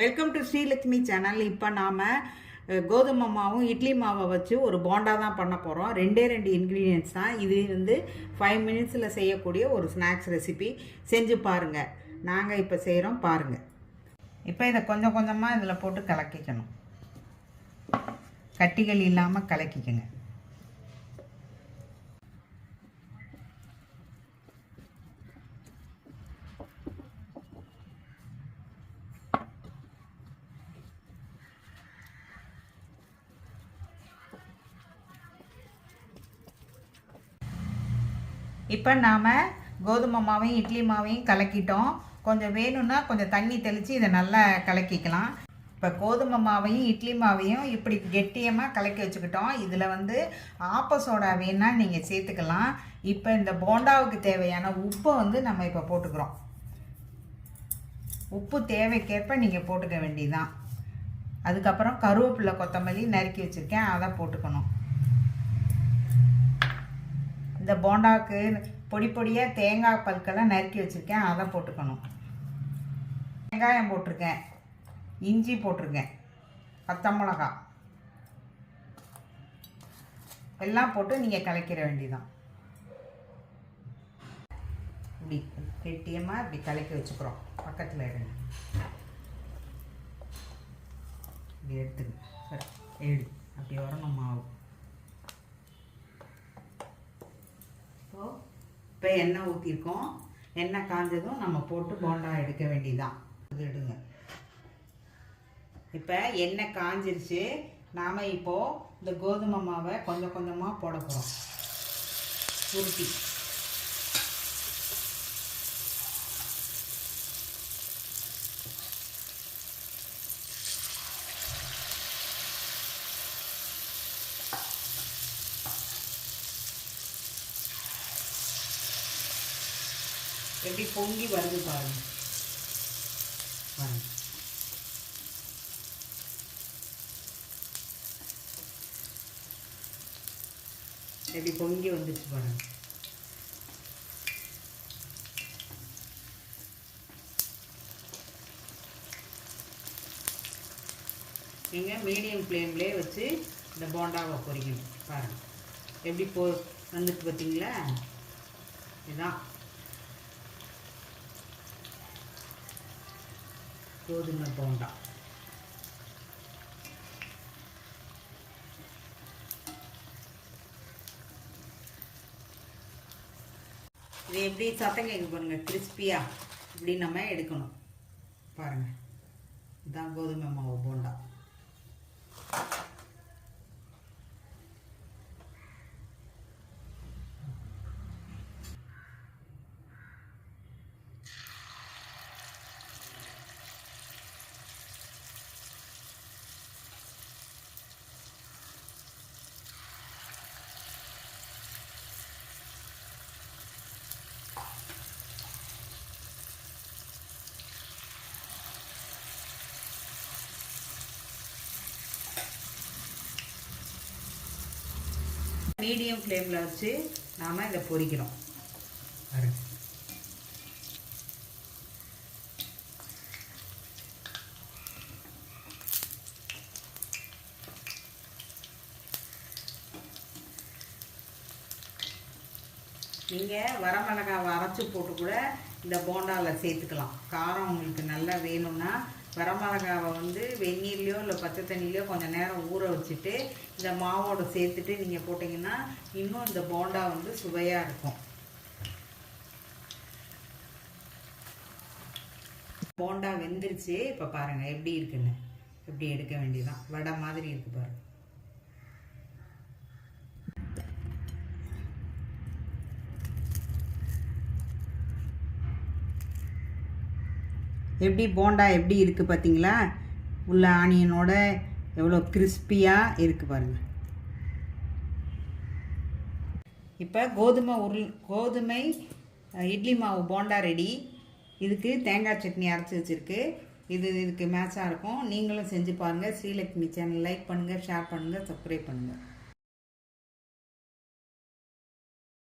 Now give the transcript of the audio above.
Welcome to Srilakshmi channel இப்போ நாம் கோதுமை மாவும் இட்லி மாவை வச்சு ஒரு போண்டா தான் பண்ண போகிறோம் ரெண்டே ரெண்டு இன்க்ரீடியன்ஸ் தான். இது வந்து ஃபைவ் மினிட்ஸில் செய்யக்கூடிய ஒரு ஸ்நாக்ஸ் ரெசிபி செஞ்சு பாருங்கள் நாங்கள் இப்போ செய்கிறோம் பாருங்கள் இப்போ இதை கொஞ்சம் கொஞ்சமாக இதில் போட்டு கலக்கிக்கணும். கட்டிகள் இல்லாமல் கலக்கிக்கங்க. இப்போ நாம் கோதுமை மாவையும் இட்லி மாவையும் கலக்கிட்டோம். கொஞ்சம் வேணும்னா கொஞ்சம் தண்ணி தெளித்து இதை நல்லா கலக்கிக்கலாம். இப்போ கோதுமை மாவையும் இட்லி மாவையும் இப்படி கெட்டியமாக கலக்கி வச்சுக்கிட்டோம். இதில் வந்து ஆப்ப சோடா வேணால் நீங்கள் சேர்த்துக்கலாம். இப்போ இந்த போண்டாவுக்கு தேவையான உப்பை வந்து நம்ம இப்போ போட்டுக்கிறோம். உப்பு தேவைக்கேற்ப நீங்கள் போட்டுக்க வேண்டியதுதான். அதுக்கப்புறம் கருவேப்பிலை கொத்தமல்லி நறுக்கி வச்சுருக்கேன். அதை போட்டுக்கணும். இந்த போண்டாவுக்கு பொடி பொடியாக தேங்காய் பல்கெல்லாம் நறுக்கி வச்சுருக்கேன். அதை போட்டுக்கணும். வெங்காயம் போட்டிருக்கேன். இஞ்சி போட்டிருக்கேன். பச்சை மிளகா எல்லாம் போட்டு நீங்கள் கலக்கிற வேண்டிதான் இப்படி கெட்டியமாக இப்படி கலக்கி வச்சுக்கிறோம். பக்கத்தில் இருங்க. இப்படி எடுத்துங்க சரி எடு. அப்படி வரணும் மாவு. ஸோ இப்போ எண்ணெய் ஊற்றிருக்கோம் எண்ணெய் காஞ்சதும் நம்ம போட்டு போண்டா எடுக்க வேண்டியதான் இது எடுங்க. இப்போ எண்ணெய் காஞ்சிருச்சு. நாம் இப்போது இந்த கோதுமை மாவை கொஞ்சம் கொஞ்சமாக போட போகிறோம் உருட்டி. எப்படி பொங்கி வருது பாருங்க. பாருங்க. எப்படி பொங்கி வந்துச்சு பாருங்க. நீங்கள் மீடியம் ஃப்ளேம்லேயே வச்சு இந்த போண்டாவை பொரிக்கணும் பாருங்கள் எப்படி போ வந்துட்டு பார்த்தீங்களா? இதுதான் கோதுமை போண்டா. இது எப்படி சத்தம் கேட்க பாருங்க கிறிஸ்பியாக இப்படி நம்ம எடுக்கணும். பாருங்க. இதுதான் கோதுமை மாவு போண்டா. மீடியம் ஃப்ளேமில் வச்சு நாம் இதை பொரிக்கிறோம் பாருங்க. நீங்கள் வரமிளகாவை அரைச்சி போட்டு கூட இந்த போண்டாவில் சேர்த்துக்கலாம். காரம் உங்களுக்கு நல்லா வரமிளகாவை வந்து வெந்நீர்லையோ இல்லை பச்சை தண்ணியிலையோ கொஞ்சம் நேரம் ஊற வச்சுட்டு இந்த மாவோட சேர்த்துட்டு நீங்கள் போட்டிங்கன்னா இன்னும் இந்த போண்டா வந்து சுவையாக இருக்கும். போண்டா வெந்துருச்சு. இப்போ பாருங்கள் எப்படி இருக்குன்னு. எப்படி எடுக்க வேண்டியதான் வடை மாதிரி இருக்கு பாருங்கள் எப்படி போண்டா எப்படி இருக்குது பார்த்தீங்களா? உள்ள ஆனியனோட எவ்வளோ கிறிஸ்பியாக இருக்குது பாருங்கள் இப்போ கோதுமை உருள் கோதுமை இட்லி மாவு போண்டா ரெடி. இதுக்கு தேங்காய் சட்னி அரைச்சி வச்சுருக்கு. இது இதுக்கு மேட்சாக இருக்கும். நீங்களும் செஞ்சு பாருங்கள் ஸ்ரீலக்ஷ்மி சேனல் லைக் பண்ணுங்கள் ஷேர் பண்ணுங்கள் சப்ஸ்கிரைப் பண்ணுங்கள்